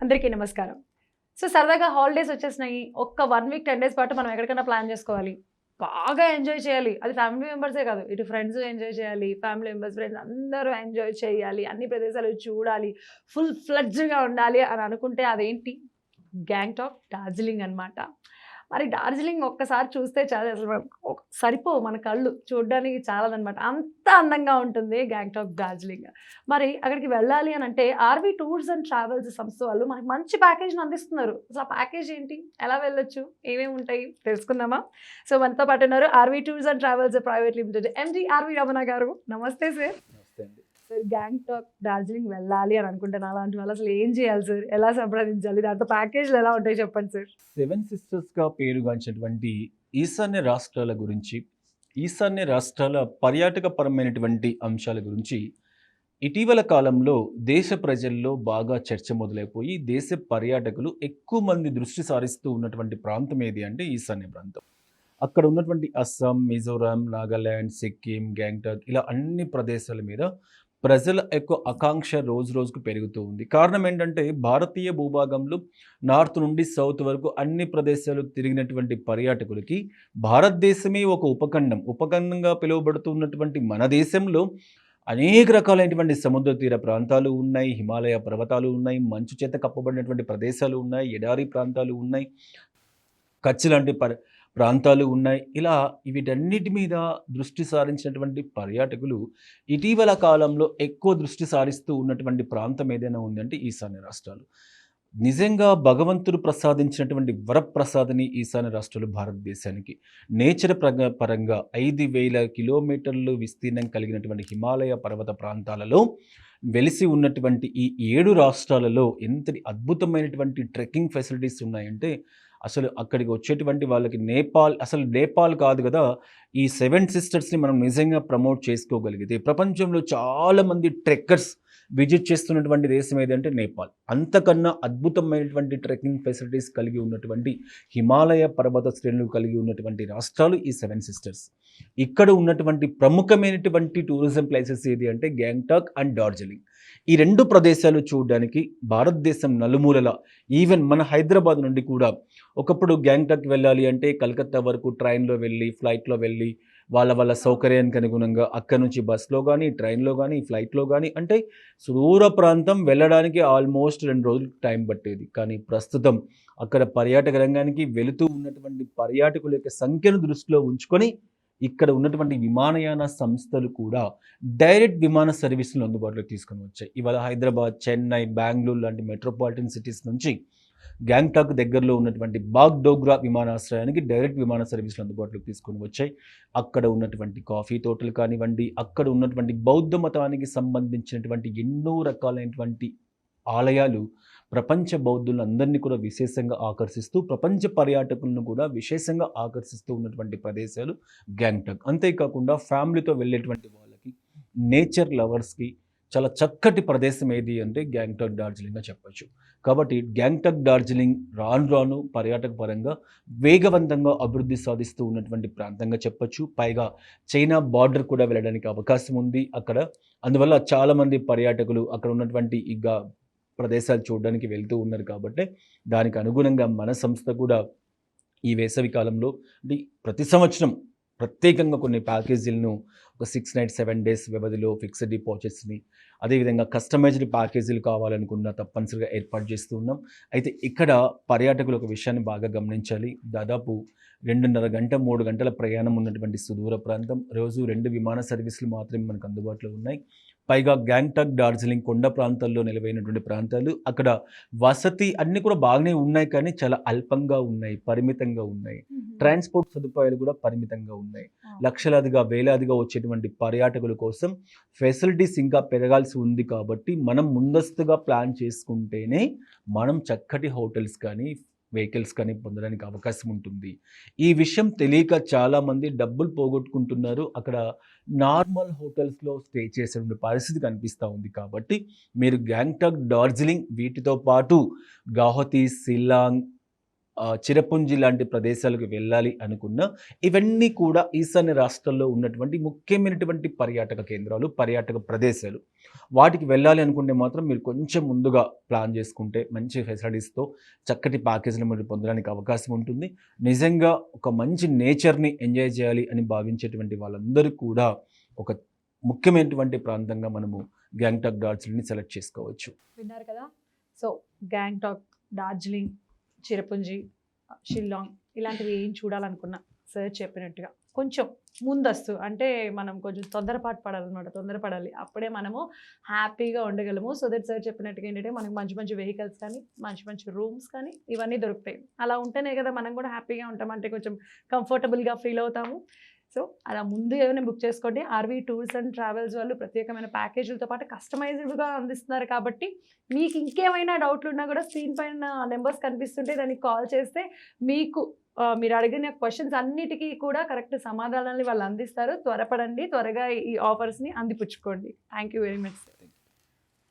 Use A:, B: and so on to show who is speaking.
A: అందరికీ నమస్కారం. సో సరదాగా హాలిడేస్ వచ్చేసినాయి. ఒక్క వన్ వీక్ టెన్ డేస్ పాటు మనం ఎక్కడికైనా ప్లాన్ చేసుకోవాలి. బాగా ఎంజాయ్ చేయాలి. అది ఫ్యామిలీ మెంబర్సే కాదు ఇటు ఫ్రెండ్స్ ఎంజాయ్ చేయాలి ఫ్యామిలీ మెంబర్స్ ఫ్రెండ్స్ అందరూ ఎంజాయ్ చేయాలి అన్ని ప్రదేశాలు చూడాలి ఫుల్ ఫ్లడ్జ్గా ఉండాలి అని అనుకుంటే అదేంటి? గ్యాంగ్టాక్ డార్జిలింగ్ అనమాట మరి డార్జిలింగ్ ఒక్కసారి చూస్తే చాలా అసలు సరిపోవు మన కళ్ళు చూడడానికి చాలదనమాట. అంత అందంగా ఉంటుంది గ్యాంగ్టాక్ డార్జిలింగ్. మరి అక్కడికి వెళ్ళాలి అని అంటే ఆర్వీ టూర్స్ అండ్ ట్రావెల్స్ సంస్థ వాళ్ళు మనకి మంచి ప్యాకేజ్ని అందిస్తున్నారు. అసలు ఆ ప్యాకేజ్ ఏంటి? ఎలా వెళ్ళొచ్చు? ఏమేమి ఉంటాయి? తెలుసుకుందామా? సో మనతో పాటు ఉన్నారు RV tours and travels private limited MD RV Ramana garu. నమస్తే సార్.
B: నమస్తే
A: సార్ గ్యాంగ్టాక్ డార్జిలింగ్ వెళ్ళాలి అని అనుకుంటాను. అలాంటి వాళ్ళు అసలు ఏం చేయాలి సార్? ఎలా సంప్రదించాలి? దాంట్లో ప్యాకేజ్లు ఎలా ఉంటాయి చెప్పండి సార్.
B: సెవెన్ సిస్టర్స్గా పేరుగాంచినటువంటి ఈశాన్య రాష్ట్రాల గురించి ఈశాన్య రాష్ట్రాల పర్యాటక పరమైనటువంటి అంశాల గురించి ఇటీవల కాలంలో దేశ ప్రజల్లో బాగా చర్చ మొదలైపోయి దేశ పర్యాటకులు ఎక్కువ మంది దృష్టి సారిస్తూ ఉన్నటువంటి ప్రాంతం ఏది అంటే ఈశాన్య ప్రాంతం. అక్కడ ఉన్నటువంటి అస్సాం మిజోరాం నాగాల్యాండ్ సిక్కిం గ్యాంగ్టాక్ ఇలా అన్ని ప్రదేశాల మీద ప్రజల యొక్క ఆకాంక్ష రోజు రోజుకు పెరుగుతూ ఉంది. కారణం ఏంటంటే భారతీయ భూభాగంలో నార్త్ నుండి సౌత్ వరకు అన్ని ప్రదేశాలు తిరిగినటువంటి పర్యాటకులకి భారతదేశమే ఒక ఉపఖండం. ఉపఖండంగా పిలువబడుతున్నటువంటి మన దేశంలో అనేక రకాలైనటువంటి సముద్ర తీర ప్రాంతాలు ఉన్నాయి. హిమాలయ పర్వతాలు ఉన్నాయి. మంచు చేత కప్పబడినటువంటి ప్రదేశాలు ఉన్నాయి. ఎడారి ప్రాంతాలు ఉన్నాయి. కచ్చి లాంటి పర్ ప్రాంతాలు ఉన్నాయి. ఇలా వీటన్నిటి మీద దృష్టి సారించినటువంటి పర్యాటకులు ఇటీవల కాలంలో ఎక్కువ దృష్టి సారిస్తూ ఉన్నటువంటి ప్రాంతం ఏదైనా ఉందంటే ఈశాన్య రాష్ట్రాలు. నిజంగా భగవంతుడు ప్రసాదించినటువంటి వరప్రసాదని ఈశాన్య రాష్ట్రాలు భారతదేశానికి. నేచర్ పరంగా ఐదు వేల కిలోమీటర్లు విస్తీర్ణం కలిగినటువంటి హిమాలయ పర్వత ప్రాంతాలలో వెలిసి ఉన్నటువంటి ఈ ఏడు రాష్ట్రాలలో ఎంతటి అద్భుతమైనటువంటి ట్రెక్కింగ్ ఫెసిలిటీస్ ఉన్నాయంటే అసలు అక్కడికి వచ్చేటువంటి వాళ్ళకి నేపాల్ అసలు నేపాల్ కాదు కదా ఈ సెవెన్ సిస్టర్స్ని మనం నిజంగా ప్రమోట్ చేసుకోగలిగితే. ప్రపంచంలో చాలామంది ట్రెక్కర్స్ విజిట్ చేస్తున్నటువంటి దేశం ఏదంటే నేపాల్. అంతకన్నా అద్భుతమైనటువంటి ట్రెక్కింగ్ ఫెసిలిటీస్ కలిగి ఉన్నటువంటి హిమాలయ పర్వత శ్రేణులు కలిగి ఉన్నటువంటి రాష్ట్రాలు ఈ సెవెన్ సిస్టర్స్. ఇక్కడ ఉన్నటువంటి ప్రముఖమైనటువంటి టూరిజం ప్లేసెస్ ఏది అంటే గ్యాంగ్టాక్ అండ్ డార్జిలింగ్. ఈ రెండు ప్రదేశాలు చూడడానికి భారతదేశం నలుమూలల ఈవెన్ మన హైదరాబాద్ నుండి కూడా ఒకప్పుడు గ్యాంగ్టాక్ వెళ్ళాలి అంటే కలకత్తా వరకు ట్రైన్లో వెళ్ళి ఫ్లైట్లో వెళ్ళి వాళ్ళ వాళ్ళ సౌకర్యానికి అనుగుణంగా అక్కడి నుంచి బస్లో కానీ ట్రైన్లో కానీ ఫ్లైట్లో కానీ అంటే సుదూర ప్రాంతం వెళ్ళడానికి ఆల్మోస్ట్ రెండు రోజులు టైం పట్టేది. కానీ ప్రస్తుతం అక్కడ పర్యాటక రంగానికి వెళుతూ ఉన్నటువంటి పర్యాటకుల యొక్క సంఖ్యను దృష్టిలో ఉంచుకొని ఇక్కడ ఉన్నటువంటి విమానయాన సంస్థలు కూడా డైరెక్ట్ విమాన సర్వీసులు అందుబాటులోకి తీసుకొని వచ్చాయి. ఇవాళ హైదరాబాద్ చెన్నై బెంగళూరు లాంటి మెట్రోపాలిటన్ సిటీస్ నుంచి గ్యాంగ్టాక్ దగ్గరలో ఉన్నటువంటి బాగ్డోగ్రా విమానాశ్రయానికి డైరెక్ట్ విమాన సర్వీసులు అందుబాటులోకి తీసుకొని వచ్చాయి. అక్కడ ఉన్నటువంటి కాఫీ తోటలు కానివ్వండి అక్కడ ఉన్నటువంటి బౌద్ధ మతానికి సంబంధించినటువంటి ఎన్నో రకాలైనటువంటి ఆలయాలు ప్రపంచ బౌద్ధులందరినీ కూడా విశేషంగా ఆకర్షిస్తూ ప్రపంచ పర్యాటకులను కూడా విశేషంగా ఆకర్షిస్తూ ఉన్నటువంటి ప్రదేశాలు గ్యాంగ్టాక్. అంతేకాకుండా ఫ్యామిలీతో వెళ్ళేటువంటి వాళ్ళకి నేచర్ లవర్స్కి చాలా చక్కటి ప్రదేశం ఏది అంటే గ్యాంగ్టాక్ డార్జిలింగ్గా చెప్పచ్చు. కాబట్టి గ్యాంగ్టాక్ డార్జిలింగ్ రాను రాను పర్యాటక పరంగా వేగవంతంగా అభివృద్ధి సాధిస్తూ ఉన్నటువంటి ప్రాంతంగా చెప్పచ్చు. పైగా చైనా బార్డర్ కూడా వెళ్ళడానికి అవకాశం ఉంది అక్కడ. అందువల్ల చాలామంది పర్యాటకులు అక్కడ ఉన్నటువంటి ఇక ప్రదేశాలు చూడడానికి వెళ్తూ ఉన్నారు కాబట్టి దానికి అనుగుణంగా మన సంస్థ కూడా ఈ వేసవి కాలంలో అంటే ప్రతి సంవత్సరం ప్రత్యేకంగా కొన్ని ప్యాకేజీలను ఒక సిక్స్ నైట్ సెవెన్ డేస్ వ్యవధిలో ఫిక్స్డ్ డిపాజిట్స్ని అదేవిధంగా కస్టమైజ్డ్ ప్యాకేజీలు కావాలనుకున్న తప్పనిసరిగా ఏర్పాటు చేస్తూ ఉన్నాం. అయితే ఇక్కడ పర్యాటకులు ఒక విషయాన్ని బాగా గమనించాలి. దాదాపు రెండున్నర గంట మూడు గంటల ప్రయాణం ఉన్నటువంటి సుదూర ప్రాంతం. రోజు రెండు విమాన సర్వీసులు మాత్రమే మనకు అందుబాటులో ఉన్నాయి. పైగా గ్యాంగ్టాక్ డార్జిలింగ్ కొండ ప్రాంతాల్లో నిలవైనటువంటి ప్రాంతాలు. అక్కడ వసతి అన్నీ కూడా బాగానే ఉన్నాయి కానీ చాలా అల్పంగా ఉన్నాయి పరిమితంగా ఉన్నాయి. ట్రాన్స్పోర్ట్ సదుపాయాలు కూడా పరిమితంగా ఉన్నాయి. లక్షలాదిగా వేలాదిగా వచ్చేటువంటి పర్యాటకుల కోసం ఫెసిలిటీస్ ఇంకా పెరగాల్సి ఉంది కాబట్టి మనం ముందస్తుగా ప్లాన్ చేసుకుంటేనే మనం చక్కటి హోటల్స్ కానీ వెహికల్స్ కానీ పొందడానికి అవకాశం ఉంటుంది. ఈ విషయం తెలియక చాలామంది డబ్బులు పోగొట్టుకుంటున్నారు. అక్కడ నార్మల్ హోటల్స్లో స్టే చేసే పరిస్థితి కనిపిస్తూ ఉంది కాబట్టి మీరు గ్యాంగ్టాక్ డార్జిలింగ్ వీటితో పాటు గౌహతి సిల్లాంగ్ చిరపుంజి లాంటి ప్రదేశాలకు వెళ్ళాలి అనుకున్నా ఇవన్నీ కూడా ఈశాన్య రాష్ట్రాల్లో ఉన్నటువంటి ముఖ్యమైనటువంటి పర్యాటక కేంద్రాలు పర్యాటక ప్రదేశాలు. వాటికి వెళ్ళాలి అనుకుంటే మాత్రం మీరు కొంచెం ముందుగా ప్లాన్ చేసుకుంటే మంచి ఫెసిలిటీస్తో చక్కటి ప్యాకేజీలు మీరు పొందడానికి అవకాశం ఉంటుంది. నిజంగా ఒక మంచి నేచర్ని ఎంజాయ్ చేయాలి అని భావించేటువంటి వాళ్ళందరూ కూడా ఒక ముఖ్యమైనటువంటి ప్రాంతంగా మనము గ్యాంగ్టాక్ డార్జిలింగ్ని సెలెక్ట్ చేసుకోవచ్చు.
A: విన్నారు కదా? సో గ్యాంగ్టాక్ డార్జిలింగ్ చిరపుంజి షిల్లాంగ్ ఇలాంటివి ఏం చూడాలనుకున్నా. సార్ చెప్పినట్టుగా. కొంచెం ముందస్తు. అంటే మనం కొంచెం తొందరపాటు పడాలన్నమాట. తొందరపడాలి. అప్పుడే మనము హ్యాపీగా ఉండగలము. సో దట్ సార్ చెప్పినట్టుగా ఏంటంటే మనకు మంచి మంచి వెహికల్స్ కానీ మంచి మంచి రూమ్స్ కానీ ఇవన్నీ దొరుకుతాయి. అలా ఉంటేనే కదా మనం కూడా హ్యాపీగా ఉంటాం. అంటే కొంచెం కంఫర్టబుల్గా ఫీల్ అవుతాము. సో అలా ముందు ఏదైనా బుక్ చేసుకోండి. ఆర్వీ టూర్స్ అండ్ ట్రావెల్స్ వాళ్ళు ప్రత్యేకమైన ప్యాకేజీలతో పాటు కస్టమైజ్డ్గా అందిస్తున్నారు కాబట్టి మీకు ఇంకేమైనా డౌట్లు ఉన్నా కూడా స్క్రీన్ పైన నెంబర్స్ కనిపిస్తుంటే దానికి కాల్ చేస్తే మీకు మీరు అడిగిన క్వశ్చన్స్ అన్నిటికీ కూడా కరెక్ట్ సమాధానాలు వాళ్ళు అందిస్తారు. త్వరపడండి. త్వరగా ఈ ఆఫర్స్ని అందిపుచ్చుకోండి. Thank you very much